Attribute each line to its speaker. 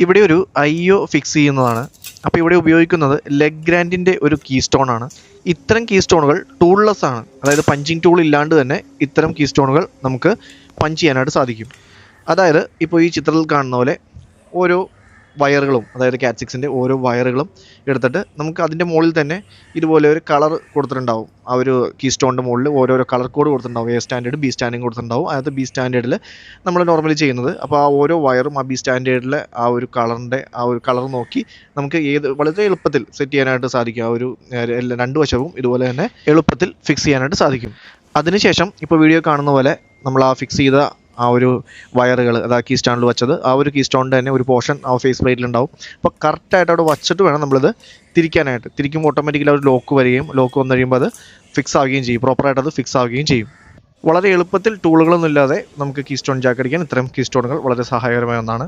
Speaker 1: ഇവിടെ ഒരു I O fix ചെയ്യുന്നതാണ്. അപ്പോൾ ഇവിടെ ഉപയോഗിക്കുന്നത് ലെഗ് ഗ്രാൻഡിന്റെ ഒരു കീ സ്റ്റോൺ ആണ്. ഇത്തരം കീ സ്റ്റോണുകൾ ടൂൾലെസ് ആണ്. അതായത് പഞ്ചിങ് ടൂൾ ഇല്ലാണ്ട് തന്നെ ഇത്തരം കീ സ്റ്റോണുകൾ നമുക്ക് പഞ്ച് ചെയ്യാനായിട്ട് സാധിക്കും. അതായത് ഇപ്പോൾ ഈ ചിത്രത്തിൽ കാണുന്ന പോലെ ഓരോ വയറുകളും അതായത് കാറ്റ്സിക്സിന്റെ ഓരോ വയറുകളും എടുത്തിട്ട് നമുക്ക് അതിന്റെ മുകളിൽ തന്നെ ഇതുപോലെ ഒരു കളർ കൊടുത്തിട്ടുണ്ടാവും. ആ ഒരു കീ സ്റ്റോണിന്റെ മുകളിൽ ഓരോരോ കളർ കോഡ് കൊടുത്തിട്ടുണ്ടാവും. എ സ്റ്റാൻഡേർഡ് ബി സ്റ്റാൻഡേർഡ് കൊടുത്തിട്ടുണ്ടാവും. അതായത് ബി സ്റ്റാൻഡേർഡിൽ നമ്മൾ നോർമലി ചെയ്യുന്നത്. അപ്പോൾ ആ ഓരോ വയറും ആ ബി സ്റ്റാൻഡേർഡിലെ ആ ഒരു കളറിന്റെ ആ ഒരു കളർ നോക്കി നമുക്ക് ഏത് വളരെ എളുപ്പത്തിൽ സെറ്റ് ചെയ്യാനായിട്ട് സാധിക്കും. ആ ഒരു രണ്ട് വശവും ഇതുപോലെ തന്നെ എളുപ്പത്തിൽ ഫിക്സ് ചെയ്യാനായിട്ട് സാധിക്കും. അതിനുശേഷം ഇപ്പോൾ വീഡിയോ കാണുന്ന പോലെ നമ്മൾ ആ ഫിക്സ് ചെയ്ത ആ ഒരു വയറുകൾ അത് ആ കീ സ്റ്റാൻഡിൽ വെച്ചത് ആ ഒരു കീ സ്റ്റോണിന്റെ തന്നെ ഒരു പോർഷൻ ആ ഫേസ് പ്ലേറ്റിൽ ഉണ്ടാവും. അപ്പോൾ കറക്റ്റായിട്ട് അവിടെ വച്ചിട്ട് വേണം നമ്മളിത് തിരിക്കാനായിട്ട്. തിരിക്കുമ്പോൾ ഓട്ടോമാറ്റിക്കലി ഒരു ലോക്ക് വരികയും ലോക്ക് വന്നു കഴിയുമ്പോൾ അത് ഫിക്സ് ആവുകയും ചെയ്യും. പ്രോപ്പറായിട്ട് അത് ഫിക്സ് ആവുകയും ചെയ്യും. വളരെ എളുപ്പത്തിൽ ടൂളുകളൊന്നും ഇല്ലാതെ നമുക്ക് കീ സ്റ്റോൺ ജാക്ക് അടിക്കാൻ ഇത്തരം കീ സ്റ്റോണുകൾ വളരെ സഹായകരമായ ഒന്നാണ്.